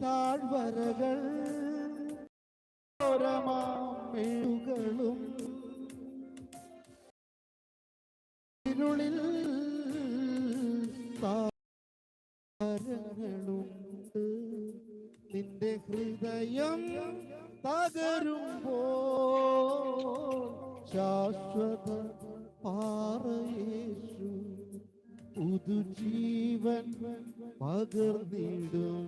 താഴ്വരകൾ ഓരമാമേടുകളും ഇരുളിൽ താരങ്ങളുണ്ട് നിന്റെ ഹൃദയം തകരുമ്പോ ശാശ്വത പാറയേശു പുതുജീവൻ പകർന്നിടും.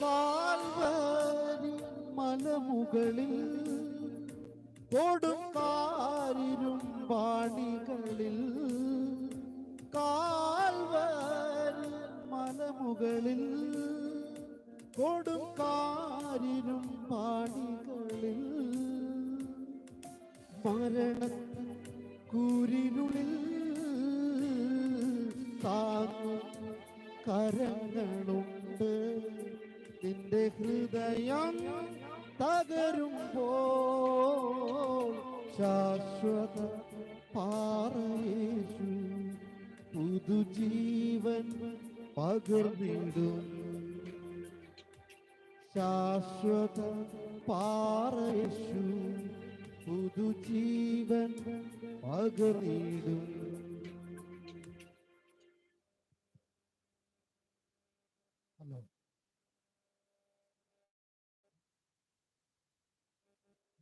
കാൽവരി മലമുകളിൽ കൊടുക്കാരിരും പാണികളിൽ. കാൽവരി മലമുകളിൽ കൊടുക്കാരിരും പാണികളിൽ. മരണത്തിൻ കൂരിനുള്ളിൽ താങ്ങും കരങ്ങളുണ്ട്. നിന്റെ ഹൃദയം തകരുമ്പോൾ ശാശ്വത പാറയേശു പുതുജീവൻ പകർന്നിടും. ശാശ്വത പാറയേശു പുതുജീവൻ പകർന്നിടും.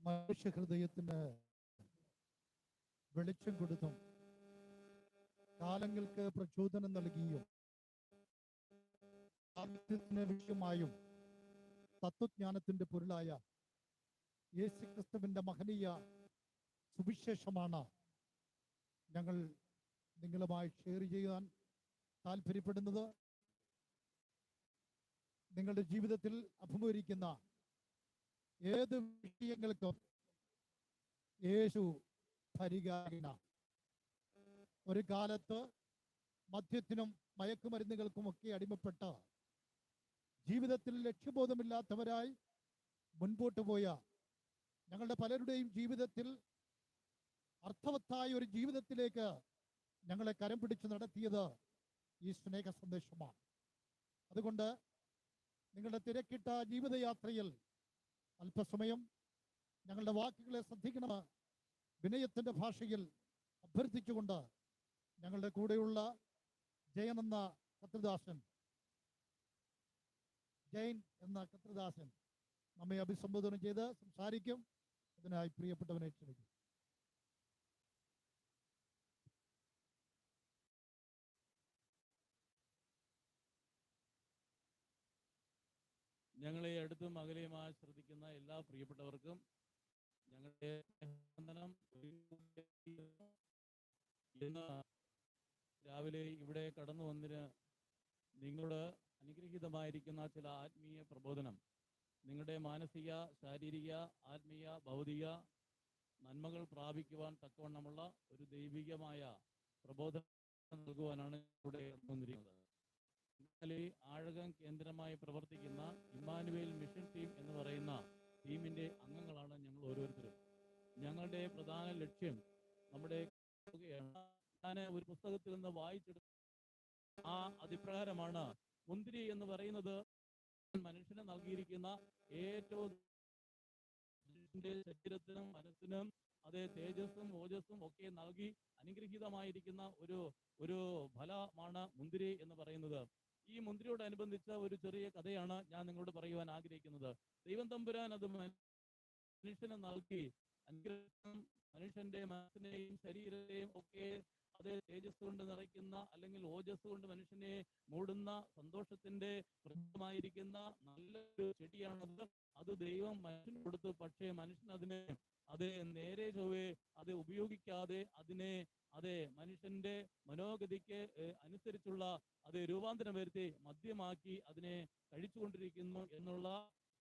മനുഷ്യ ഹൃദയത്തിന് വെളിച്ചം കൊടുത്തും കാലങ്ങൾക്ക് പ്രചോദനം നൽകിയും സാഹിത്യത്തിന് വിഷയമായും തത്വജ്ഞാനത്തിന്റെ പൊരുളായ യേശുക്രിസ്തുവിന്റെ മഹനീയ സുവിശേഷമാണ് ഞങ്ങൾ നിങ്ങളുമായി ഷെയർ ചെയ്യാൻ താല്പര്യപ്പെടുന്നത്. നിങ്ങളുടെ ജീവിതത്തിൽ അഭിമുഖീകരിക്കുന്ന ഏത് വിഷയങ്ങൾക്കും യേശു പരിഹാര ഒരു കാലത്ത് മദ്യത്തിനും മയക്കുമരുന്നുകൾക്കുമൊക്കെ അടിമപ്പെട്ട ജീവിതത്തിൽ ലക്ഷ്യബോധമില്ലാത്തവരായി മുൻപോട്ട് പോയ ഞങ്ങളുടെ പലരുടെയും ജീവിതത്തിൽ അർത്ഥവത്തായ ഒരു ജീവിതത്തിലേക്ക് ഞങ്ങളെ കരം പിടിച്ച് നടത്തിയത് ഈ സ്നേഹ സന്ദേശമാണ് അതുകൊണ്ട് നിങ്ങളുടെ തിരക്കിട്ട ജീവിതയാത്രയിൽ അല്പസമയം ഞങ്ങളുടെ വാക്കുകളെ ശ്രദ്ധിക്കണമെന്ന് വിനയത്തിന്റെ ഭാഷയിൽ അഭ്യർത്ഥിച്ചുകൊണ്ട് ഞങ്ങളുടെ കൂടെയുള്ള ജയൻ എന്ന കത്രിദാസൻ ജയൻ എന്ന കത്രിദാസൻ നമ്മെ അഭിസംബോധന ചെയ്ത് സംസാരിക്കും. അതിനായി പ്രിയപ്പെട്ടവനെ ക്ഷണിക്കും ഞങ്ങളെ അടുത്തും അകലെയുമായി ശ്രദ്ധിക്കുന്ന എല്ലാ പ്രിയപ്പെട്ടവർക്കും ഞങ്ങളുടെ ഇന്ന് രാവിലെ ഇവിടെ കടന്നു വന്നതിന് നിങ്ങളോട് അനുഗ്രഹീതമായിരിക്കുന്ന ചില ആത്മീയ പ്രബോധനം. നിങ്ങളുടെ മാനസിക ശാരീരിക ആത്മീയ ഭൗതിക നന്മകൾ പ്രാപിക്കുവാൻ തക്കവണ്ണമുള്ള ഒരു ദൈവികമായ പ്രബോധനം നൽകുവാനാണ് ഇവിടെ വന്നിരിക്കുന്നത്. ഇന്നലെ ആഴകം കേന്ദ്രമായി പ്രവർത്തിക്കുന്ന ഇമ്മാനുവേൽ മിഷൻ ടീം എന്ന് പറയുന്ന ടീമിന്റെ അംഗങ്ങളാണ് ഞങ്ങൾ ഓരോരുത്തരും. ഞങ്ങളുടെ പ്രധാന ലക്ഷ്യം നമ്മുടെ ഒരു പുസ്തകത്തിൽ നിന്ന് വായിച്ചെടുത്ത ആ അതിപ്രകാരമാണ്. മുന്തിരി എന്ന് പറയുന്നത് മനുഷ്യന് നൽകിയിരിക്കുന്ന ഏറ്റവും ശരീരത്തിനും മനസ്സിനും അതേ തേജസ്സും ഓജസ്സും ഒക്കെ നൽകി അനുഗ്രഹീതമായിരിക്കുന്ന ഒരു ഒരു ഫലമാണ് മുന്തിരി എന്ന് പറയുന്നത്. ഈ മുന്തിരിയോടനുബന്ധിച്ച ഒരു ചെറിയ കഥയാണ് ഞാൻ നിങ്ങളോട് പറയുവാൻ ആഗ്രഹിക്കുന്നത്. ദൈവം തമ്പുരാൻ അത് മനുഷ്യന് നൽകി. അനുഗ്രഹം മനുഷ്യന്റെ മനസ്സിനെയും ശരീരത്തെയും ഒക്കെ അത് തേജസ് കൊണ്ട് നിറയ്ക്കുന്ന അല്ലെങ്കിൽ ഓജസ് കൊണ്ട് മനുഷ്യനെ മൂടുന്ന സന്തോഷത്തിന്റെ പ്രകൃതമായിരിക്കുന്ന നല്ലൊരു ചെടിയാണത് അത് ദൈവം മനുഷ്യന് കൊടുത്തു. പക്ഷേ മനുഷ്യൻ അതിനെ അത് നേരെ ചൊവ്വേ അത് ഉപയോഗിക്കാതെ അതിനെ അതെ മനുഷ്യന്റെ മനോഗതിക്ക് അനുസരിച്ചുള്ള അത് രൂപാന്തരം വരുത്തി മദ്യമാക്കി അതിനെ കഴിച്ചുകൊണ്ടിരിക്കുന്നു എന്നുള്ള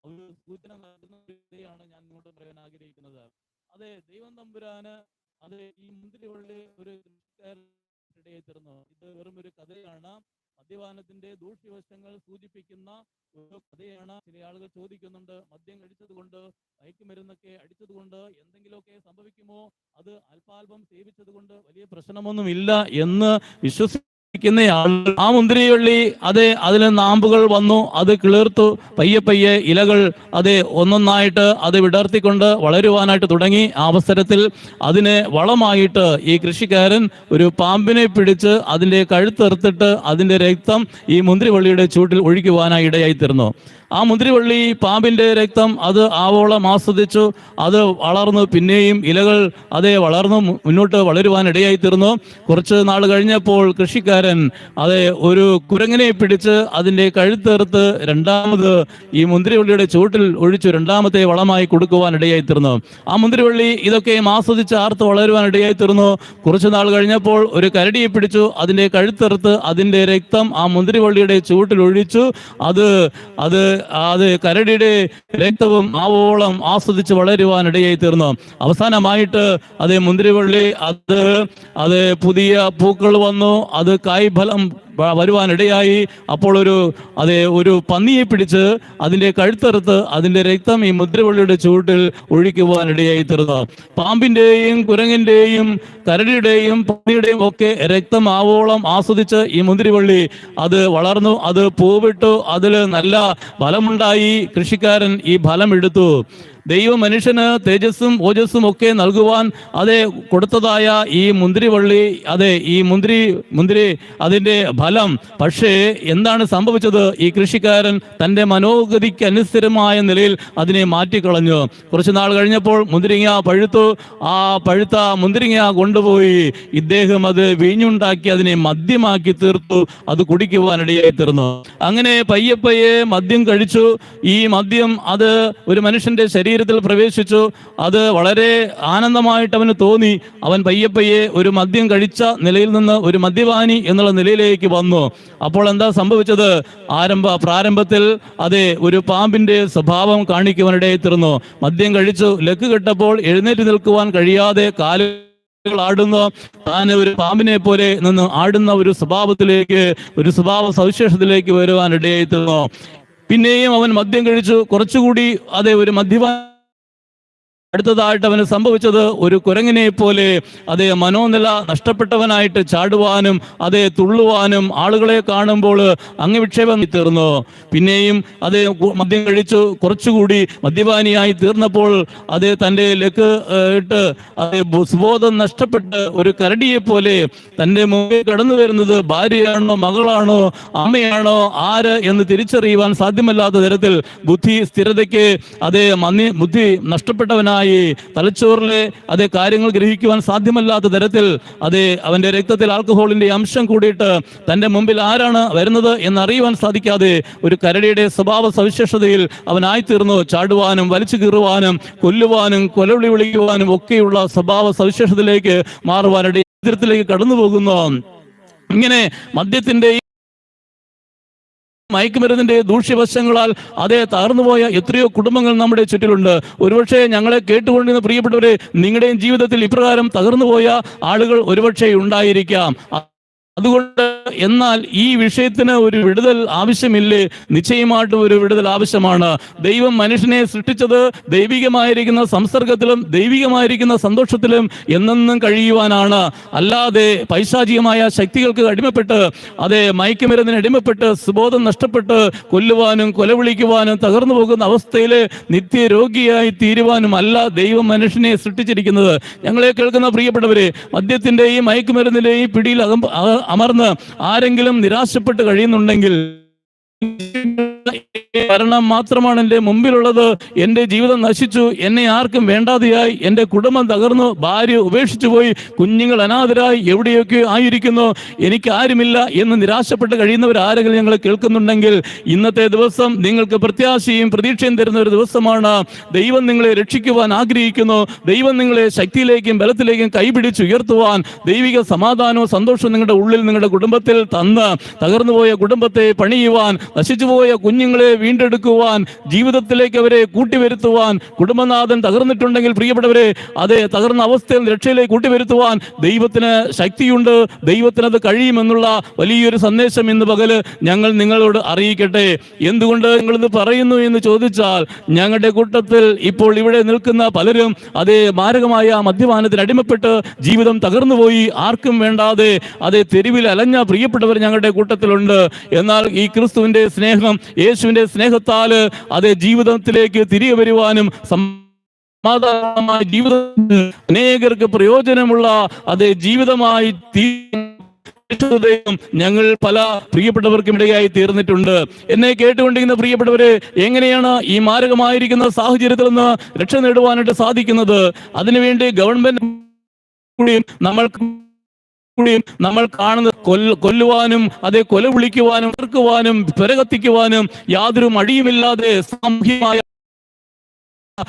ഒരു സൂചന നൽകുന്ന ഒരു ഇതയാണ് ഞാൻ ഇങ്ങോട്ട് പറയാൻ ആഗ്രഹിക്കുന്നത്. അതെ ദൈവം തമ്പുരാന് അത് ഈ മുന്തിരിവള്ളി ഒരു കൃഷിക്കാരുടെ തരുന്നു ഇത് വെറും ഒരു കഥയാണ്. മദ്യപാനത്തിന്റെ ദൂഷ്യവശങ്ങൾ സൂചിപ്പിക്കുന്ന ഒരു കഥയാണ് ചില ആളുകൾ ചോദിക്കുന്നുണ്ട്. മദ്യം കഴിച്ചത് കൊണ്ട് മയക്കുമരുന്നൊക്കെ അടിച്ചത് കൊണ്ട് എന്തെങ്കിലുമൊക്കെ സംഭവിക്കുമോ? അത് അല്പാൽപം സേവിച്ചത് കൊണ്ട് വലിയ പ്രശ്നമൊന്നുമില്ല എന്ന് വിശ്വസിക്കുന്ന ആളുകൾ ആ മുന്തിരിവള്ളി അതെ അതിൽ നാമ്പുകൾ വന്നു അത് കിളിർത്തു പയ്യെ പയ്യെ ഇലകൾ അതെ ഒന്നൊന്നായിട്ട് അത് വിടർത്തിക്കൊണ്ട് വളരുവാനായിട്ട് തുടങ്ങി. ആ അവസരത്തിൽ അതിനെ വളമായിട്ട് ഈ കൃഷിക്കാരൻ ഒരു പാമ്പിനെ പിടിച്ച് അതിന്റെ കഴുത്തെറുത്തിട്ട് അതിന്റെ രക്തം ഈ മുന്തിരിവള്ളിയുടെ ചൂട്ടിൽ ഒഴിക്കുവാനായി ഇടയായി തീർന്നു. ആ മുന്തിരിവള്ളി പാമ്പിന്റെ രക്തം അത് ആവോളം ആസ്വദിച്ചു. അത് വളർന്നു. പിന്നെയും ഇലകൾ അതേ വളർന്നു. മുന്നോട്ട് വളരുവാൻ ഇടയായി തീർന്നു. കുറച്ച് നാൾ കഴിഞ്ഞപ്പോൾ കൃഷിക്കാരൻ അതെ ഒരു കുരങ്ങനെ പിടിച്ച് അതിന്റെ കഴുത്തേർത്ത് രണ്ടാമത് ഈ മുന്തിരിവള്ളിയുടെ ചൂട്ടിൽ ഒഴിച്ചു രണ്ടാമത്തെ വളമായി കൊടുക്കുവാൻ ഇടയായി തീർന്നു. ആ മുന്തിരിവള്ളി ഇതൊക്കെയും ആസ്വദിച്ച് ആർത്ത് വളരുവാൻ ഇടയായി തീർന്നു. കുറച്ച് നാൾ കഴിഞ്ഞപ്പോൾ ഒരു കരടിയെ പിടിച്ചു. അതിന്റെ കഴുത്തെറുത്ത് അതിന്റെ രക്തം ആ മുന്തിരിവള്ളിയുടെ ചൂട്ടിൽ ഒഴിച്ചു. അത് അത് അത് കരടിയുടെ രക്തവും ആവോളം ആസ്വദിച്ച് വളരുവാൻ ഇടയായി തീർന്നു. അവസാനമായിട്ട് അത് മുന്തിരിവള്ളി അത് അത് പുതിയ പൂക്കൾ വന്നു. അത് കായ്ഫലം വ- വരുവാൻ ഇടയായി. അപ്പോൾ ഒരു അതെ ഒരു പന്നിയെ പിടിച്ച് അതിന്റെ കഴുത്തറുത്ത് അതിന്റെ രക്തം ഈ മുദ്രവള്ളിയുടെ ചൂട്ടിൽ ഒഴിക്കുവാനിടയായി തീർന്നു. പാമ്പിന്റെയും കുരങ്ങിന്റെയും കരടിയുടെയും പന്നിയുടെയും ഒക്കെ രക്തം ആവോളം ആസ്വദിച്ച് ഈ മുന്തിരിവള്ളി അത് വളർന്നു. അത് പൂവിട്ടു. അതിൽ നല്ല ഫലമുണ്ടായി. കൃഷിക്കാരൻ ഈ ഫലം എടുത്തു. ദൈവ മനുഷ്യന് തേജസ്സും ഓജസ്സും ഒക്കെ നൽകുവാൻ അതെ കൊടുത്തതായ ഈ മുന്തിരിവള്ളി അതെ ഈ മുന്തിരി മുന്തിരി അതിന്റെ ഫലം. പക്ഷേ എന്താണ് സംഭവിച്ചത്? ഈ കൃഷിക്കാരൻ തന്റെ മനോഗതിക്ക് അനുസരമായ നിലയിൽ അതിനെ മാറ്റിക്കളഞ്ഞു. കുറച്ച് നാൾ കഴിഞ്ഞപ്പോൾ മുന്തിരിങ്ങ പഴുത്തു. ആ പഴുത്ത മുന്തിരിങ്ങ കൊണ്ടുപോയി. ഇദ്ദേഹം അത് വീഞ്ഞുണ്ടാക്കി അതിനെ മദ്യമാക്കി തീർത്തു. അത് കുടിക്കുവാനിടയായി തീർന്നു. അങ്ങനെ പയ്യെ പയ്യെ മദ്യം കഴിച്ചു. ഈ മദ്യം അത് ഒരു മനുഷ്യന്റെ ശരീരത്തിൽ പ്രവേശിച്ചു. അത് വളരെ ആനന്ദമായിട്ട് അവന് തോന്നി. അവൻ പയ്യെ പയ്യെ ഒരു മദ്യം കഴിച്ച നിലയിൽ നിന്ന് ഒരു മദ്യപാനി എന്നുള്ള നിലയിലേക്ക് വന്നു. അപ്പോൾ എന്താ സംഭവിച്ചത്? ആരംഭ പ്രാരംഭത്തിൽ അതെ ഒരു പാമ്പിന്റെ സ്വഭാവം കാണിക്കുവാനിടയായി തീർന്നു മദ്യം കഴിച്ചു. ലക്ക് കെട്ടപ്പോൾ എഴുന്നേറ്റ് നിൽക്കുവാൻ കഴിയാതെ കാൽ ആടുന്നു താൻ ഒരു പാമ്പിനെ പോലെ നിന്ന് ആടുന്ന ഒരു സ്വഭാവത്തിലേക്ക് ഒരു സ്വഭാവ സവിശേഷത്തിലേക്ക് വരുവാൻ ഇടയായി തീർന്നു പിന്നെയും അവൻ മദ്യം കഴിച്ചു. കുറച്ചുകൂടി അതെ ഒരു മദ്യപാൻ അടുത്തതായിട്ട് അവന് സംഭവിച്ചത് ഒരു കുരങ്ങിനെ പോലെ. അതേ മനോനില നഷ്ടപ്പെട്ടവനായിട്ട് ചാടുവാനും അതേ തുള്ളുവാനും ആളുകളെ കാണുമ്പോൾ അംഗവിക്ഷേപം തീർന്നു. പിന്നെയും അതേ മദ്യം കഴിച്ചു കുറച്ചുകൂടി മദ്യപാനിയായി തീർന്നപ്പോൾ അതേ തന്റെ ലക്ക് ഇട്ട് അതേ സുബോധം നഷ്ടപ്പെട്ട് ഒരു കരടിയെ പോലെ തന്റെ മുമ്പിൽ കടന്നു വരുന്നത് ഭാര്യയാണോ മകളാണോ അമ്മയാണോ ആര് എന്ന് തിരിച്ചറിയുവാൻ സാധ്യമല്ലാത്ത തരത്തിൽ ബുദ്ധി സ്ഥിരതയ്ക്ക് അതേ മന്ദി ബുദ്ധി നഷ്ടപ്പെട്ടവനായി തലച്ചോറിലെ അതേ കാര്യങ്ങൾ ഗ്രഹിക്കുവാൻ സാധ്യമല്ലാത്ത തരത്തിൽ അതേ അവന്റെ രക്തത്തിൽ ആൽക്കഹോളിന്റെ അംശം കൂടിയിട്ട് തന്റെ മുമ്പിൽ ആരാണ് വരുന്നത് എന്നറിയുവാൻ സാധിക്കാതെ ഒരു കരടിയുടെ സ്വഭാവ സവിശേഷതയിൽ അവനായിത്തീർന്നു ചാടുവാനും വലിച്ചു കീറുവാനും കൊല്ലുവാനും കൊലവിളി വിളിക്കുവാനും ഒക്കെയുള്ള സ്വഭാവ സവിശേഷതയിലേക്ക് മാറുവാനിടയിൽ കടന്നു പോകുന്നു ഇങ്ങനെ മദ്യത്തിന്റെ മയക്കുമരുന്നിന്റെ ദൂഷ്യവശങ്ങളാൽ അതേ തകർന്നുപോയ എത്രയോ കുടുംബങ്ങൾ നമ്മുടെ ചുറ്റിലുണ്ട്. ഒരുപക്ഷെ ഞങ്ങളെ കേട്ടുകൊണ്ടിരുന്ന പ്രിയപ്പെട്ടവരെ നിങ്ങളുടെയും ജീവിതത്തിൽ ഇപ്രകാരം തകർന്നുപോയ ആളുകൾ ഒരുപക്ഷെ ഉണ്ടായിരിക്കാം. അതുകൊണ്ട് എന്നാൽ ഈ വിഷയത്തിന് ഒരു വിടുതൽ ആവശ്യമില്ലേ? നിശ്ചയമായിട്ടും ഒരു വിടുതൽ ആവശ്യമാണ്. ദൈവം മനുഷ്യനെ സൃഷ്ടിച്ചത് ദൈവികമായിരിക്കുന്ന സംസർഗത്തിലും ദൈവികമായിരിക്കുന്ന സന്തോഷത്തിലും എന്നെന്നും കഴിയുവാനാണ്. അല്ലാതെ പൈശാചികമായ ശക്തികൾക്ക് അടിമപ്പെട്ട് അതെ മയക്കുമരുന്നിന് അടിമപ്പെട്ട് സുബോധം നഷ്ടപ്പെട്ട് കൊല്ലുവാനും കൊലവിളിക്കുവാനും തകർന്നു പോകുന്ന അവസ്ഥയിൽ നിത്യരോഗിയായി തീരുവാനും അല്ല ദൈവം മനുഷ്യനെ സൃഷ്ടിച്ചിരിക്കുന്നത്. ഞങ്ങളെ കേൾക്കുന്ന പ്രിയപ്പെട്ടവരെ മദ്യത്തിന്റെയും മയക്കുമരുന്നിന്റെയും പിടിയിൽ അകം അമർന്ന് ആരെങ്കിലും നിരാശപ്പെട്ട് കഴിയുന്നുണ്ടെങ്കിൽ മരണം മാത്രമാണ് എന്റെ മുമ്പിലുള്ളത്. എന്റെ ജീവിതം നശിച്ചു. എന്നെ ആർക്കും വേണ്ടാതെയായി. എന്റെ കുടുംബം തകർന്നു. ഭാര്യ ഉപേക്ഷിച്ചു പോയി. കുഞ്ഞുങ്ങൾ അനാഥരായി. എവിടെയൊക്കെ ആയിരിക്കുന്നു? എനിക്ക് ആരുമില്ല എന്ന് നിരാശപ്പെട്ട് കഴിയുന്നവർ ആരെങ്കിലും ഞങ്ങൾ കേൾക്കുന്നുണ്ടെങ്കിൽ ഇന്നത്തെ ദിവസം നിങ്ങൾക്ക് പ്രത്യാശയും പ്രതീക്ഷയും തരുന്ന ഒരു ദിവസമാണ്. ദൈവം നിങ്ങളെ രക്ഷിക്കുവാൻ ആഗ്രഹിക്കുന്നു. ദൈവം നിങ്ങളെ ശക്തിയിലേക്കും ബലത്തിലേക്കും കൈപിടിച്ച് ഉയർത്തുവാൻ ദൈവിക സമാധാനവും സന്തോഷവും നിങ്ങളുടെ ഉള്ളിൽ നിങ്ങളുടെ കുടുംബത്തിൽ തന്ന് തകർന്നുപോയ കുടുംബത്തെ പണിയുവാൻ നശിച്ചുപോയ കുഞ്ഞുങ്ങളെ വീണ്ടെടുക്കുവാൻ ജീവിതത്തിലേക്ക് അവരെ കൂട്ടിവരുത്തുവാൻ കുടുംബനാഥൻ തകർന്നിട്ടുണ്ടെങ്കിൽ പ്രിയപ്പെട്ടവരെ അതെ തകർന്ന അവസ്ഥയിൽ രക്ഷയിലേക്ക് കൂട്ടിവരുത്തുവാൻ ദൈവത്തിന് ശക്തിയുണ്ട്. ദൈവത്തിന് അത് കഴിയുമെന്നുള്ള വലിയൊരു സന്ദേശം ഇന്ന് പകൽ ഞങ്ങൾ നിങ്ങളോട് അറിയിക്കട്ടെ. എന്തുകൊണ്ട് നിങ്ങളിത് പറയുന്നു എന്ന് ചോദിച്ചാൽ ഞങ്ങളുടെ കൂട്ടത്തിൽ ഇപ്പോൾ ഇവിടെ നിൽക്കുന്ന പലരും അതേ മാരകമായ മദ്യപാനത്തിന് അടിമപ്പെട്ട് ജീവിതം തകർന്നുപോയി ആർക്കും വേണ്ടാതെ അതേ തെരുവിൽ അലഞ്ഞ പ്രിയപ്പെട്ടവർ ഞങ്ങളുടെ കൂട്ടത്തിലുണ്ട്. എന്നാൽ ഈ ക്രിസ്തുവിന്റെ സ്നേഹം യേശുവിന്റെ സ്നേഹത്താൽ അതേ ജീവിതത്തിലേക്ക് തിരികെ വരുവാനും സമാധാനമായ ജീവിതത്തിൽ അനേകർക്ക് പ്രയോജനമുള്ള അതേ ജീവിതമായി തീ ഞങ്ങൾ പല പ്രിയപ്പെട്ടവർക്കും ഇടയായി തീർന്നിട്ടുണ്ട്. എന്നെ കേട്ടുകൊണ്ടിരിക്കുന്ന പ്രിയപ്പെട്ടവരെ എങ്ങനെയാണ് ഈ മാരകമായിരിക്കുന്ന സാഹചര്യത്തിൽ നിന്ന് രക്ഷ നേടുവാനായിട്ട് സാധിക്കുന്നത്? അതിനുവേണ്ടി ഗവൺമെന്റ് കൂടിയും നമ്മൾക്ക് കൂടിയും നമ്മൾ കാണുന്നത് കൊല്ല കൊല്ലുവാനും അതേ കൊല വിളിക്കുവാനും തീർക്കുവാനും പെരകത്തിക്കുവാനും യാതൊരു മടിയുമില്ലാതെ സാമൂഹ്യമായ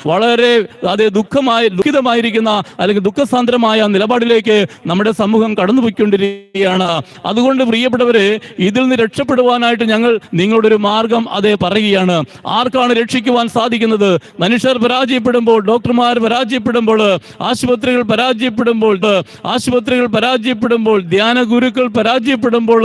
വളരെ അതെ ദുഃഖമായി ദുഃഖിതമായിരിക്കുന്ന അല്ലെങ്കിൽ ദുഃഖസാന്ദ്രമായ നിലപാടിലേക്ക് നമ്മുടെ സമൂഹം കടന്നുപോയിക്കൊണ്ടിരിക്കുകയാണ്. അതുകൊണ്ട് പ്രിയപ്പെട്ടവരെ ഇതിൽ നിന്ന് രക്ഷപ്പെടുവാനായിട്ട് ഞങ്ങൾ നിങ്ങളുടെ ഒരു മാർഗം അതേ പറയുകയാണ്. ആർക്കാണ് രക്ഷിക്കുവാൻ സാധിക്കുന്നത്? മനുഷ്യർ പരാജയപ്പെടുമ്പോൾ ഡോക്ടർമാർ പരാജയപ്പെടുമ്പോൾ ആശുപത്രികൾ പരാജയപ്പെടുമ്പോൾ ആശുപത്രികൾ പരാജയപ്പെടുമ്പോൾ ധ്യാന ഗുരുക്കൾ പരാജയപ്പെടുമ്പോൾ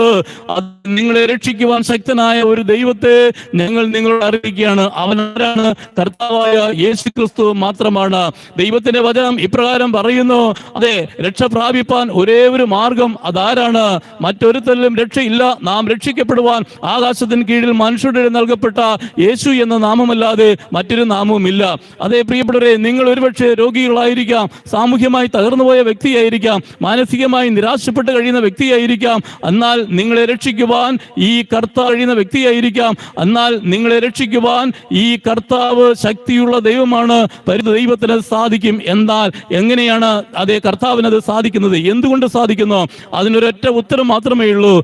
നിങ്ങളെ രക്ഷിക്കുവാൻ ശക്തനായ ഒരു ദൈവത്തെ ഞങ്ങൾ നിങ്ങളോട് അറിയിക്കുകയാണ്. അവനാരാണ്? കർത്താവായ യേശു ക്രിസ്തു മാത്രമാണ്. ദൈവത്തിന്റെ വചനം ഇപ്രകാരം പറയുന്നു അതെ രക്ഷ പ്രാപിപ്പാൻ ഒരേ ഒരു മാർഗം അതാരാണ്? മറ്റൊരുത്തരിലും രക്ഷയില്ല. നാം രക്ഷിക്കപ്പെടുവാൻ ആകാശത്തിന് കീഴിൽ മനുഷ്യരുടെ നൽകപ്പെട്ട യേശു എന്ന നാമമല്ലാതെ മറ്റൊരു നാമവുമില്ല അതെ പ്രിയപ്പെട്ടവരെ നിങ്ങൾ ഒരുപക്ഷെ രോഗികളായിരിക്കാം സാമൂഹ്യമായി തകർന്നുപോയ വ്യക്തിയായിരിക്കാം മാനസികമായി നിരാശപ്പെട്ട് കഴിയുന്ന വ്യക്തിയായിരിക്കാം. എന്നാൽ നിങ്ങളെ രക്ഷിക്കുവാൻ ഈ കർത്താവ് കഴിയുന്ന വ്യക്തിയായിരിക്കാം. എന്നാൽ നിങ്ങളെ രക്ഷിക്കുവാൻ ഈ കർത്താവ് ശക്തിയുള്ള ദൈവമാണ് പരിത ദൈവത്തിന് സാധിക്കും എന്നാൽ എങ്ങനെയാണ് അതേ കർത്താവിന് അത് സാധിക്കുന്നത്? എന്തുകൊണ്ട് സാധിക്കുന്നു? അതിനൊരൊറ്റ ഉത്തരം മാത്രമേ ഉള്ളൂ.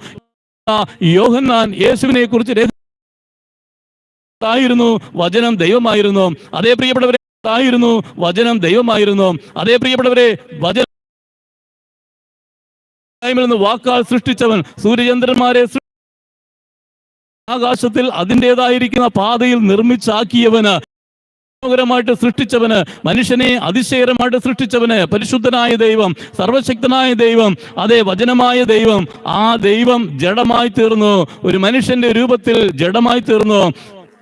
യോഹന്നാൻ യേശുവിനെ കുറിച്ച് ആയിരുന്നു വചനം ദൈവമായിരുന്നു. അതേ പ്രിയപ്പെട്ടവരെ ആയിരുന്നു. വചനം ദൈവമായിരുന്നു. അതേ പ്രിയപ്പെട്ടവരെ വചന വാക്കാൽ സൃഷ്ടിച്ചവൻ സൂര്യചന്ദ്രന്മാരെ ആകാശത്തിൽ അതിന്റെതായിരിക്കുന്ന പാതയിൽ നിർമ്മിച്ചാക്കിയവന് മനോഹരമായിട്ട് സൃഷ്ടിച്ചവന് മനുഷ്യനെ അതിശയകരമായിട്ട് സൃഷ്ടിച്ചവന് പരിശുദ്ധനായ ദൈവം സർവശക്തനായ ദൈവം അതേ വചനമായ ദൈവം ആ ദൈവം ജഡമായി തീർന്നു ഒരു മനുഷ്യന്റെ രൂപത്തിൽ ജഡമായി തീർന്നു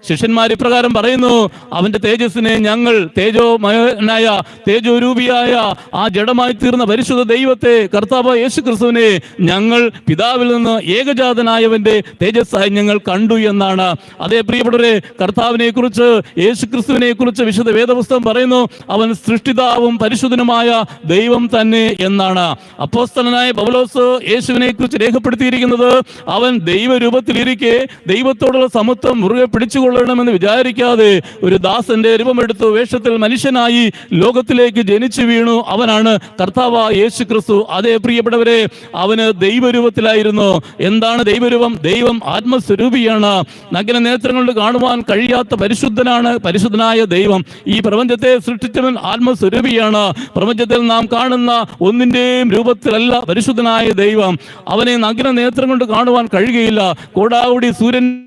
ശിഷ്യന്മാർ ഇപ്രകാരം പറയുന്നു അവന്റെ തേജസ്സിനെ ഞങ്ങൾ തേജോമയനായ തേജോരൂപിയായ ആ ജഡമായി തീർന്ന പരിശുദ്ധ ദൈവത്തെ കർത്താവ് യേശു ക്രിസ്തുവിനെ ഞങ്ങൾ പിതാവിൽ നിന്ന് ഏകജാതനായവന്റെ തേജസ്സായി ഞങ്ങൾ കണ്ടു എന്നാണ്. അതേ പ്രിയപ്പെട്ടവരെ കർത്താവിനെ കുറിച്ച് യേശു ക്രിസ്തുവിനെ കുറിച്ച് വിശുദ്ധ വേദപുസ്തകം പറയുന്നു അവൻ സൃഷ്ടിതാവും പരിശുദ്ധനുമായ ദൈവം തന്നെ എന്നാണ്. അപ്പോസ്തലനായ പൗലോസ് യേശുവിനെ കുറിച്ച് രേഖപ്പെടുത്തിയിരിക്കുന്നത് അവൻ ദൈവരൂപത്തിലിരിക്കെ ദൈവത്തോടുള്ള സമത്വം മുറുകെ പിടിച്ചുകൊള്ളണമെന്ന് വിചാരിക്കാതെ ഒരു ദാസന്റെ രൂപമെടുത്ത് വേഷത്തിൽ മനുഷ്യനായി ലോകത്തിലേക്ക് ജനിച്ചു വീണു അവനാണ് കർത്താവ് യേശു ക്രിസ്തു അതേ പ്രിയപ്പെട്ടവരെ അവന് ദൈവരൂപത്തിലായിരുന്നു. എന്താണ് ദൈവരൂപം? ദൈവം ആത്മസ്വരൂപിയാണ്. നഗ്ന നേത്രങ്ങൾ കാണുവാൻ കഴിയാത്ത പരിശുദ്ധനാണ് പരിശുദ്ധനായ ദൈവം. ഈ പ്രപഞ്ചത്തെ സൃഷ്ടിച്ചവൻ ആത്മസ്വരൂപിയാണ്. പ്രപഞ്ചത്തിൽ നാം കാണുന്ന ഒന്നിന്റെയും രൂപത്തിലല്ല പരിശുദ്ധനായ ദൈവം. അവനെ നഗ്ന നേത്രം കൊണ്ട് കാണുവാൻ കഴിയുകയില്ല. കോടാവുടി സൂര്യൻ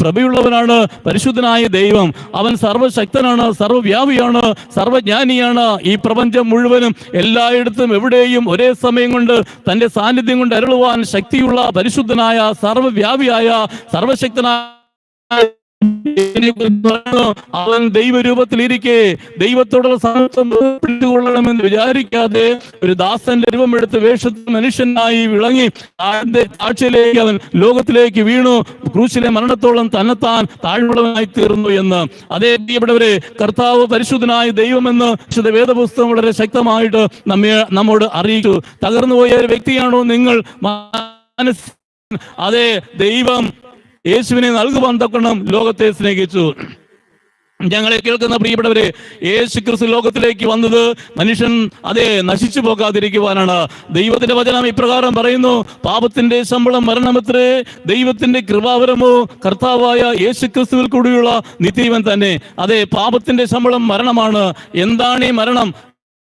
പ്രഭയുള്ളവനാണ് പരിശുദ്ധനായ ദൈവം. അവൻ സർവശക്തനാണ് സർവവ്യാപിയാണ് സർവജ്ഞാനിയാണ് ഈ പ്രപഞ്ചം മുഴുവനും എല്ലായിടത്തും എവിടെയും ഒരേ സമയം കൊണ്ട് തന്റെ സാന്നിധ്യം കൊണ്ട് അരുളുവാൻ ശക്തിയുള്ള പരിശുദ്ധനായ സർവവ്യാപിയായ സർവശക്തനായ അവൻ ദൈവരൂപത്തിലിരിക്കെ ദൈവത്തോടുള്ള സമത്വം പിടിച്ചുകൊള്ളണമെന്ന് വിചാരിക്കാതെ ഒരു ദാസന്റെ രൂപമെടുത്ത് വേഷത്തിൽ മനുഷ്യനായി വിളങ്ങി താഴ്ന്റെ താഴ്ചയിലേക്ക് അവൻ ലോകത്തിലേക്ക് വീണു. ക്രൂശിലെ മരണത്തോളം തന്നെത്താൻ താഴ്വുള്ളവനായി തീർന്നു എന്ന്. അതേ പ്രിയപ്പെട്ടവരെ കർത്താവ് പരിശുദ്ധനായ ദൈവമെന്ന് വിശുദ്ധ വേദപുസ്തകം വളരെ ശക്തമായിട്ട് നമ്മെ നമ്മോട് അറിയിച്ചു. തകർന്നുപോയ ഒരു വ്യക്തിയാണോ നിങ്ങൾ? അതെ ദൈവം യേശുവിനെ നൽകുവാൻ തക്കണം ലോകത്തെ സ്നേഹിച്ചു. ഞങ്ങളെ കേൾക്കുന്ന പ്രിയപ്പെട്ടവരെ യേശു ക്രിസ്തു ലോകത്തിലേക്ക് വന്നത് മനുഷ്യൻ അതെ നശിച്ചു പോകാതിരിക്കുവാനാണ്. ദൈവത്തിന്റെ വചനം ഇപ്രകാരം പറയുന്നു പാപത്തിന്റെ ശമ്പളം മരണമത്രേ ദൈവത്തിന്റെ കൃപാവരമോ കർത്താവായ യേശു ക്രിസ്തുവിൽ കൂടിയുള്ള നിത്യവൻ തന്നെ. അതെ പാപത്തിന്റെ ശമ്പളം മരണമാണ്. എന്താണ് ഈ മരണം?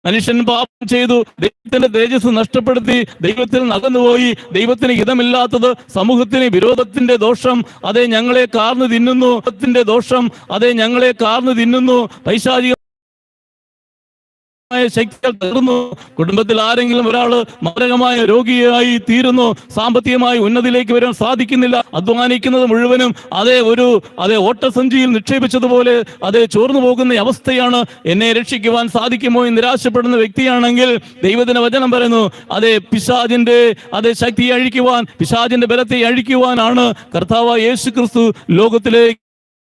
മനുഷ്യൻ പാപം ചെയ്തു ദൈവത്തിന്റെ തേജസ് നഷ്ടപ്പെടുത്തി ദൈവത്തിൽ നകന്നുപോയി ദൈവത്തിന് ഹിതമില്ലാത്തത് സമൂഹത്തിന് വിരോധത്തിന്റെ ദോഷം അതെ ഞങ്ങളെ കാർന്നു തിന്നുന്നു ദോഷം അതെ ഞങ്ങളെ കാർന്നു തിന്നുന്നു പൈശാചിക ശക്തികൾ തീർന്നു കുടുംബത്തിൽ ആരെങ്കിലും ഒരാൾ മാരകമായ രോഗിയായി തീരുന്നു സാമ്പത്തികമായി ഉന്നതിയിലേക്ക് വരാൻ സാധിക്കുന്നില്ല. അധ്വാനിക്കുന്നത് മുഴുവനും അതേ ഒരു അതേ ഓട്ടസഞ്ചിയിൽ നിക്ഷേപിച്ചതുപോലെ അതേ ചോർന്നു പോകുന്ന അവസ്ഥയാണ് എന്നെ രക്ഷിക്കുവാൻ സാധിക്കുമോ എന്ന് നിരാശപ്പെടുന്ന വ്യക്തിയാണെങ്കിൽ ദൈവത്തിന്റെ വചനം പറയുന്നു അതേ പിശാജിന്റെ അതേ ശക്തിയെ അഴിക്കുവാൻ പിശാജിന്റെ ബലത്തെ അഴിക്കുവാനാണ് കർത്താവ് യേശു ക്രിസ്തു ലോകത്തിലേക്ക് ക്ക്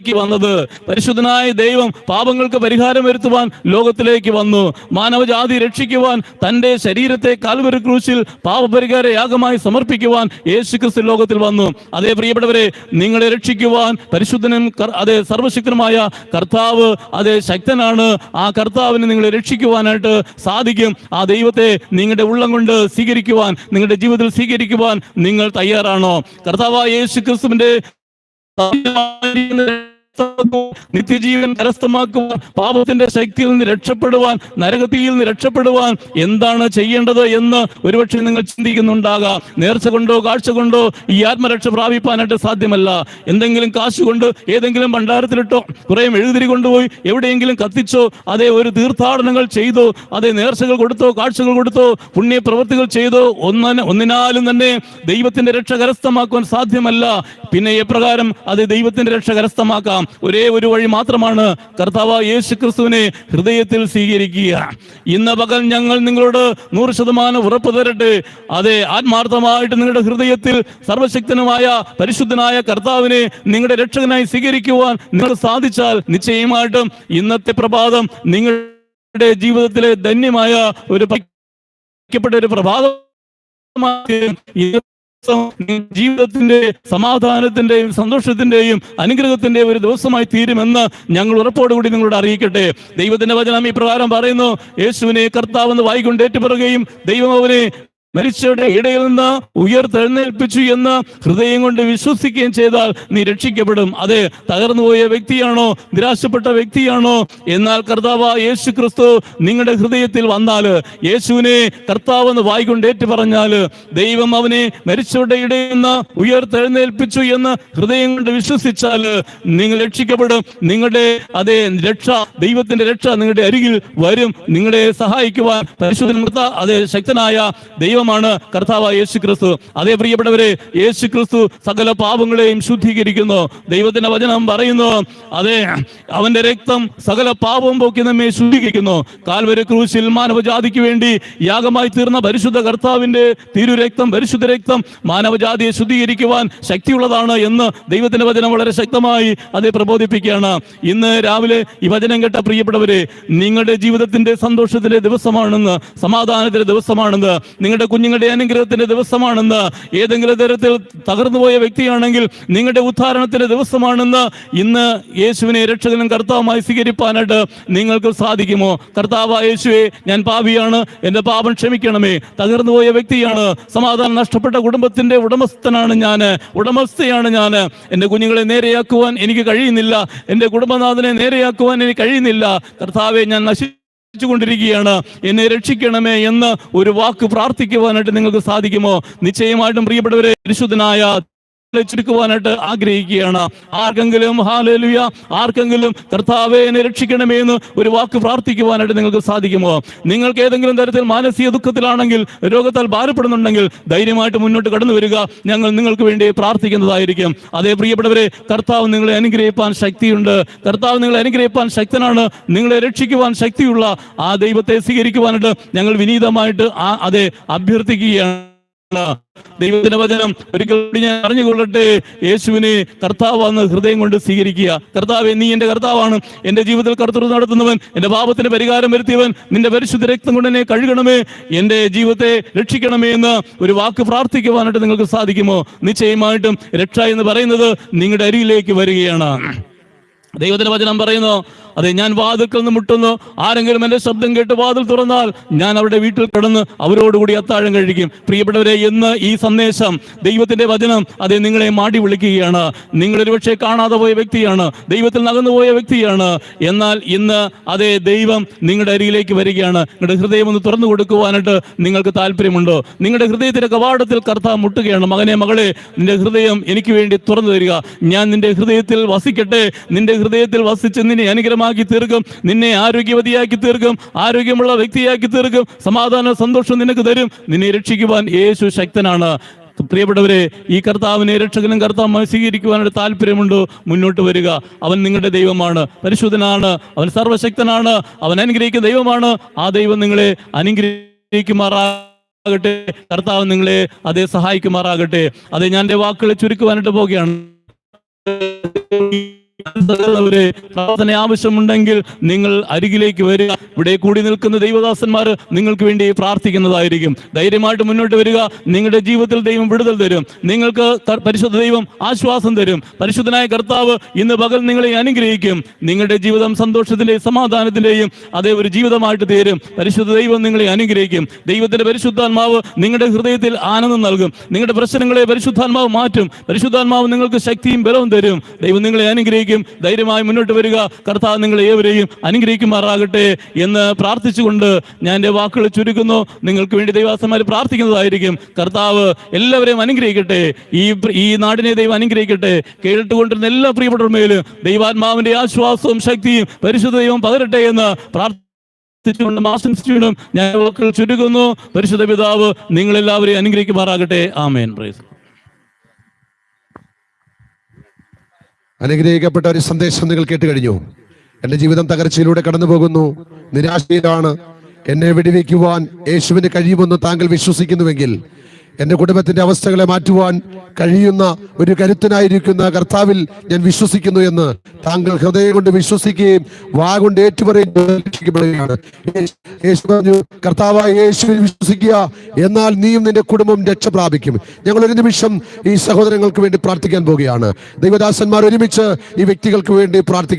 വന്നത്. പരിശുദ്ധനായ ദൈവം പാപങ്ങൾക്ക് പരിഹാരം വരുത്തുവാൻ ലോകത്തിലേക്ക് വന്നു. മാനവജാതി രക്ഷിക്കുവാൻ തന്റെ ശരീരത്തെ കാൽവരി ക്രൂശിൽ പാപപരിഹാര യാഗമായി സമർപ്പിക്കുവാൻ യേശു ക്രിസ്തു ലോകത്തിൽ വന്നു. അതേ പ്രിയപ്പെട്ടവരെ നിങ്ങളെ രക്ഷിക്കുവാൻ പരിശുദ്ധനും അതെ സർവശക്തനുമായ കർത്താവ് അതേ ശക്തനാണ്. ആ കർത്താവിനെ നിങ്ങളെ രക്ഷിക്കുവാനായിട്ട് സാധിക്കും. ആ ദൈവത്തെ നിങ്ങളുടെ ഉള്ളം കൊണ്ട് സ്വീകരിക്കുവാൻ നിങ്ങളുടെ ജീവിതത്തിൽ സ്വീകരിക്കുവാൻ നിങ്ങൾ തയ്യാറാണോ? കർത്താവായ യേശു ക്രിസ്തുവിന്റെ Tabii നിത്യജീവൻ കരസ്ഥമാക്കുവാൻ പാപത്തിന്റെ ശക്തിയിൽ നിന്ന് രക്ഷപ്പെടുവാൻ നരകത്തിയിൽ നിന്ന് രക്ഷപ്പെടുവാൻ എന്താണ് ചെയ്യേണ്ടത് എന്ന് ഒരുപക്ഷെ നിങ്ങൾ ചിന്തിക്കുന്നുണ്ടാകാം. നേർച്ച കൊണ്ടോ കാഴ്ച കൊണ്ടോ ഈ ആത്മരക്ഷ പ്രാപിപ്പാനായിട്ട് സാധ്യമല്ല. എന്തെങ്കിലും കാശ് കൊണ്ട് ഏതെങ്കിലും ഭണ്ഡാരത്തിലിട്ടോ കുറെ മെഴുകുതിരി കൊണ്ടുപോയി എവിടെയെങ്കിലും കത്തിച്ചോ അതേ ഒരു തീർത്ഥാടനങ്ങൾ ചെയ്തോ അതേ നേർച്ചകൾ കൊടുത്തോ കാഴ്ചകൾ കൊടുത്തോ പുണ്യ പ്രവൃത്തികൾ ചെയ്തോ ഒന്നിന് ഒന്നിനാലും തന്നെ ദൈവത്തിന്റെ രക്ഷ കരസ്ഥമാക്കുവാൻ സാധ്യമല്ല. പിന്നെ എപ്രകാരം അത് ദൈവത്തിന്റെ രക്ഷ കരസ്ഥമാക്കാം? ഒരേ ഒരു വഴി മാത്രമാണ് കർത്താവ് യേശു ക്രിസ്തുവിനെ ഹൃദയത്തിൽ സ്വീകരിക്കുക. ഇന്ന് പകൽ ഞങ്ങൾ നിങ്ങളോട് നൂറ് ശതമാനം ഉറപ്പ് തരട്ടെ. അതെ ആത്മാർത്ഥമായിട്ട് നിങ്ങളുടെ ഹൃദയത്തിൽ സർവശക്തനുമായ പരിശുദ്ധനായ കർത്താവിനെ നിങ്ങളുടെ രക്ഷകനായി സ്വീകരിക്കുവാൻ നിങ്ങൾ സാധിച്ചാൽ നിശ്ചയമായിട്ടും ഇന്നത്തെ പ്രഭാതം നിങ്ങളുടെ ജീവിതത്തിലെ ധന്യമായ ഒരു ഒരു പ്രഭാതം ജീവിതത്തിന്റെ സമാധാനത്തിന്റെയും സന്തോഷത്തിന്റെയും അനുഗ്രഹത്തിന്റെ ഒരു ദിവസമായി തീരുമെന്ന് ഞങ്ങൾ ഉറപ്പോടുകൂടി നിങ്ങളോട് അറിയിക്കട്ടെ. ദൈവത്തിന്റെ വചനം ഈ പ്രകാരം പറയുന്നു യേശുവിനെ കർത്താവെന്ന് വായിക്കൊണ്ട് ഏറ്റുപറയുകയും ദൈവം അവനെ മരിച്ചവരുടെ ഇടയിൽ നിന്ന് ഉയർത്തെഴുന്നേൽപ്പിച്ചു എന്ന് ഹൃദയം കൊണ്ട് വിശ്വസിക്കുകയും ചെയ്താൽ നീ രക്ഷിക്കപ്പെടും. അതെ തകർന്നുപോയ വ്യക്തിയാണോ? നിരാശപ്പെട്ട വ്യക്തിയാണോ? എന്നാൽ കർത്താവ് യേശു ക്രിസ്തു നിങ്ങളുടെ ഹൃദയത്തിൽ വന്നാൽ യേശുവിനെ കർത്താവ് എന്ന് വായിക്കൊണ്ട് ഏറ്റു പറഞ്ഞാൽ ദൈവം അവനെ മരിച്ചവരുടെ ഇടയിൽ നിന്ന് ഉയർത്തെഴുന്നേൽപ്പിച്ചു എന്ന് ഹൃദയം കൊണ്ട് വിശ്വസിച്ചാൽ നിങ്ങൾ രക്ഷിക്കപ്പെടും. നിങ്ങളുടെ അതെ രക്ഷ ദൈവത്തിന്റെ രക്ഷ നിങ്ങളുടെ അരികിൽ വരും. നിങ്ങളെ സഹായിക്കുവാൻ പരിശോധന അതെ ശക്തനായ ശക്തനായ ദൈവമാണ് കർത്താവ് യേശു ക്രിസ്തു അതേ പ്രിയപ്പെട്ടവരെ യേശു ക്രിസ്തു സകല പാപങ്ങളെയും ശുദ്ധീകരിക്കുന്നു. ദൈവത്തിന്റെ വചനം പറയുന്നു അതെ അവന്റെ രക്തം സകല പാപം പോക്കി നമ്മെ ശുദ്ധീകരിക്കുന്നു. കാൽവരി ക്രൂശിൽ മാനവജാതിക്ക് വേണ്ടി യാഗമായി തീർന്ന പരിശുദ്ധ കർത്താവിന്റെ തിരുരക്തം പരിശുദ്ധ രക്തം മാനവജാതിയെ ശുദ്ധീകരിക്കുവാൻ ശക്തിയുള്ളതാണ് എന്ന് ദൈവത്തിന്റെ വചനം വളരെ ശക്തമായി അതെ പ്രബോധിപ്പിക്കുകയാണ്. ഇന്ന് രാവിലെ ഈ വചനം കേട്ട പ്രിയപ്പെട്ടവരെ നിങ്ങളുടെ ജീവിതത്തിന്റെ സന്തോഷത്തിന്റെ ദിവസമാണെന്ന് സമാധാനത്തിന്റെ ദിവസമാണെന്ന് നിങ്ങളുടെ കുഞ്ഞുങ്ങളുടെ അനുഗ്രഹത്തിന്റെ ദിവസമാണെന്ന് ഏതെങ്കിലും തരത്തിൽ തകർന്നുപോയ വ്യക്തിയാണെങ്കിൽ നിങ്ങളുടെ ഉദ്ധാരണത്തിന്റെ ദിവസമാണെന്ന് ഇന്ന് യേശുവിനെ രക്ഷകനും കർത്താവുമായി സ്വീകരിപ്പാനായിട്ട് നിങ്ങൾക്ക് സാധിക്കുമോ? കർത്താവ് യേശുവെ ഞാൻ പാപിയാണ് എന്റെ പാപം ക്ഷമിക്കണമേ. തകർന്നുപോയ വ്യക്തിയാണ് സമാധാനം നഷ്ടപ്പെട്ട കുടുംബത്തിന്റെ ഉടമസ്ഥനാണ് ഞാൻ ഉടമസ്ഥയാണ് ഞാൻ. എന്റെ കുഞ്ഞുങ്ങളെ നേരെയാക്കുവാൻ എനിക്ക് കഴിയുന്നില്ല എന്റെ കുടുംബനാഥനെ നേരെയാക്കുവാൻ എനിക്ക് കഴിയുന്നില്ല. കർത്താവെ ഞാൻ നശി കൊണ്ടിരിക്കുകയാണ് എന്നെ രക്ഷിക്കണമേ എന്ന് ഒരു വാക്ക് പ്രാർത്ഥിക്കുവാനായിട്ട് നിങ്ങൾക്ക് സാധിക്കുമോ? നിശ്ചയമായിട്ടും പ്രിയപ്പെട്ടവരെ പരിശുദ്ധനായ ചുരുക്കുവാനായിട്ട് ആഗ്രഹിക്കുകയാണ്. ആർക്കെങ്കിലും ഹാലേലുയ ആർക്കെങ്കിലും കർത്താവെ എന്നെ എന്ന് ഒരു വാക്ക് പ്രാർത്ഥിക്കുവാനായിട്ട് നിങ്ങൾക്ക് സാധിക്കുമോ? നിങ്ങൾക്ക് ഏതെങ്കിലും തരത്തിൽ മാനസിക ദുഃഖത്തിലാണെങ്കിൽ രോഗത്താൽ ഭാരപ്പെടുന്നുണ്ടെങ്കിൽ ധൈര്യമായിട്ട് മുന്നോട്ട് കടന്നു വരിക. ഞങ്ങൾ നിങ്ങൾക്ക് വേണ്ടി പ്രാർത്ഥിക്കുന്നതായിരിക്കും. അതേ പ്രിയപ്പെട്ടവരെ കർത്താവ് നിങ്ങളെ അനുഗ്രഹിപ്പാൻ ശക്തിയുണ്ട്. കർത്താവ് നിങ്ങളെ അനുഗ്രഹിപ്പാൻ ശക്തനാണ്. നിങ്ങളെ രക്ഷിക്കുവാൻ ശക്തിയുള്ള ആ ദൈവത്തെ സ്വീകരിക്കുവാനായിട്ട് ഞങ്ങൾ വിനീതമായിട്ട് ആ അതെ അഭ്യർത്ഥിക്കുകയാണ്. ദൈവത്തിന്റെ വചനം ഒരിക്കൽ കൂടി ഞാൻ അറിഞ്ഞുകൊള്ളട്ടെ. യേശുവിനെ കർത്താവാന്ന് ഹൃദയം കൊണ്ട് സ്വീകരിക്കുക. കർത്താവ് നീ എന്റെ കർത്താവാണ്. എന്റെ ജീവിതത്തിൽ കർത്തൃ നടത്തുന്നവൻ എന്റെ പാപത്തിന് പരിഹാരം വരുത്തിയവൻ നിന്റെ പരിശുദ്ധ രക്തം കൊണ്ട് എന്നെ കഴുകണമേ. എന്റെ ജീവിതത്തെ രക്ഷിക്കണമേ എന്ന് ഒരു വാക്ക് പ്രാർത്ഥിക്കുവാനായിട്ട് നിങ്ങൾക്ക് സാധിക്കുമോ? നിശ്ചയമായിട്ടും രക്ഷ എന്ന് പറയുന്നത് നിങ്ങളുടെ അരിയിലേക്ക് വരികയാണ്. ദൈവത്തിന്റെ വചനം പറയുന്നു അതെ ഞാൻ വാതിൽക്കൽ നിന്ന് മുട്ടുന്നു. ആരെങ്കിലും എന്റെ ശബ്ദം കേട്ട് വാതിൽ തുറന്നാൽ ഞാൻ അവരുടെ വീട്ടിൽ കിടന്ന് അവരോടുകൂടി അത്താഴം കഴിക്കും. പ്രിയപ്പെട്ടവരെ എന്ന് ഈ സന്ദേശം ദൈവത്തിന്റെ വചനം അതെ നിങ്ങളെ മാടി വിളിക്കുകയാണ്. നിങ്ങളൊരു പക്ഷേ കാണാതെ പോയ വ്യക്തിയാണ് ദൈവത്തിൽ നകന്നു പോയ വ്യക്തിയാണ്. എന്നാൽ ഇന്ന് അതെ ദൈവം നിങ്ങളുടെ അരികിലേക്ക് വരികയാണ്. നിങ്ങളുടെ ഹൃദയം ഒന്ന് തുറന്നു കൊടുക്കുവാനായിട്ട് നിങ്ങൾക്ക് താല്പര്യമുണ്ടോ. നിങ്ങളുടെ ഹൃദയത്തിന്റെ കവാടത്തിൽ കർത്താവ് മുട്ടുകയാണ്. മകനെ മകളെ നിന്റെ ഹൃദയം എനിക്ക് വേണ്ടി തുറന്നു തരിക. ഞാൻ നിന്റെ ഹൃദയത്തിൽ വസിക്കട്ടെ. നിന്റെ ഹൃദയത്തിൽ വസിച്ച് നിന്നെ അനുഗ്രഹമാക്കി തീർക്കും. നിന്നെ ആരോഗ്യവതിയാക്കി തീർക്കും. ആരോഗ്യമുള്ള വ്യക്തിയാക്കി തീർക്കും. സമാധാന സന്തോഷം നിനക്ക് തരും. നിന്നെ രക്ഷിക്കുവാൻ യേശു ശക്തനാണ്. പ്രിയപ്പെട്ടവരെ ഈ കർത്താവിനെ രക്ഷകനും കർത്താവ് സ്വീകരിക്കുവാനായിട്ട് താല്പര്യമുണ്ടോ. മുന്നോട്ട് വരിക. അവൻ നിങ്ങളുടെ ദൈവമാണ്. പരിശുദ്ധനാണ്. അവൻ സർവശക്തനാണ്. അവൻ അനുഗ്രഹിക്കുന്ന ദൈവമാണ്. ആ ദൈവം നിങ്ങളെ അനുഗ്രഹിക്കുമാറാ ആകട്ടെ കർത്താവ് നിങ്ങളെ അതേ സഹായിക്കുമാറാകട്ടെ. അതെ ഞാൻ എന്റെ വാക്കുകളെ ചുരുക്കുവാനായിട്ട് പോവുകയാണ്. സഹോദരരെ, പ്രാർത്ഥന ആവശ്യമുണ്ടെങ്കിൽ നിങ്ങൾ അരികിലേക്ക് വരിക. ഇവിടെ കൂടി നിൽക്കുന്ന ദൈവദാസന്മാർ നിങ്ങൾക്ക് വേണ്ടി പ്രാർത്ഥിക്കുന്നതായിരിക്കും. ധൈര്യമായിട്ട് മുന്നോട്ട് വരിക. നിങ്ങളുടെ ജീവിതത്തിൽ ദൈവം വിടുതൽ തരും. നിങ്ങൾക്ക് പരിശുദ്ധ ദൈവം ആശ്വാസം തരും. പരിശുദ്ധനായ കർത്താവ് ഇന്ന് പകൽ നിങ്ങളെ അനുഗ്രഹിക്കും. നിങ്ങളുടെ ജീവിതം സന്തോഷത്തിന്റെയും സമാധാനത്തിന്റെയും അതേ ഒരു ജീവിതമായിട്ട് തീരും. പരിശുദ്ധ ദൈവം നിങ്ങളെ അനുഗ്രഹിക്കും. ദൈവത്തിന്റെ പരിശുദ്ധാത്മാവ് നിങ്ങളുടെ ഹൃദയത്തിൽ ആനന്ദം നൽകും. നിങ്ങളുടെ പ്രശ്നങ്ങളെ പരിശുദ്ധാത്മാവ് മാറ്റും. പരിശുദ്ധാത്മാവ് നിങ്ങൾക്ക് ശക്തിയും ബലവും തരും. ദൈവം നിങ്ങളെ അനുഗ്രഹിക്കും. ധൈര്യമായി മുന്നോട്ട് വരിക. കർത്താവ് നിങ്ങൾ ഏവരെയും അനുഗ്രഹിക്കുമാറാകട്ടെ എന്ന് പ്രാർത്ഥിച്ചുകൊണ്ട് ഞാൻ എന്റെ വാക്കുകൾ ചുരുക്കുന്നു. നിങ്ങൾക്ക് വേണ്ടി ദൈവാസന്മാർ പ്രാർത്ഥിക്കുന്നതായിരിക്കും. കർത്താവ് എല്ലാവരെയും അനുഗ്രഹിക്കട്ടെ. ഈ ഈ നാടിനെ ദൈവം അനുഗ്രഹിക്കട്ടെ. കേട്ടുകൊണ്ടിരുന്ന എല്ലാ പ്രിയപ്പെട്ടവർമേലും ദൈവാത്മാവിന്റെ ആശ്വാസവും ശക്തിയും പരിശുദ്ധ ദൈവം പകരട്ടെ എന്ന് ആശംസിച്ചുകൊണ്ടും ഞാൻ വാക്കുകൾ ചുരുക്കുന്നു. പരിശുദ്ധ പിതാവ് നിങ്ങളെല്ലാവരെയും അനുഗ്രഹിക്കുമാറാകട്ടെ. ആമേൻ. പ്രൈസ് അനുഗ്രഹിക്കപ്പെട്ട ഒരു സന്ദേശം നിങ്ങൾ കേട്ട് കഴിഞ്ഞു എന്റെ ജീവിതം തകർച്ചയിലൂടെ കടന്നു പോകുന്നു നിരാശയിലാണ്. എന്നെ വെടിവെക്കുവാൻ യേശുവിന് കഴിയുമെന്ന് താങ്കൾ വിശ്വസിക്കുന്നുവെങ്കിൽ എന്റെ കുടുംബത്തിന്റെ അവസ്ഥകളെ മാറ്റുവാൻ കഴിയുന്ന ഒരു കരുത്തനായിരിക്കുന്ന കർത്താവിൽ ഞാൻ വിശ്വസിക്കുന്നു എന്ന് താങ്കൾ ഹൃദയം കൊണ്ട് വിശ്വസിക്കുകയും വാ കൊണ്ട് ഏറ്റുപറയുകയും യേശു- പറഞ്ഞു കർത്താവായ യേശുവിൽ വിശ്വസിക്കുക എന്നാൽ നീയും നിന്റെ കുടുംബം രക്ഷ പ്രാപിക്കും. ഞങ്ങൾ ഒരു നിമിഷം ഈ സഹോദരങ്ങൾക്ക് വേണ്ടി പ്രാർത്ഥിക്കാൻ പോവുകയാണ്. ദൈവദാസന്മാർ ഒരുമിച്ച് ഈ വ്യക്തികൾക്ക് വേണ്ടി പ്രാർത്ഥിക്കാൻ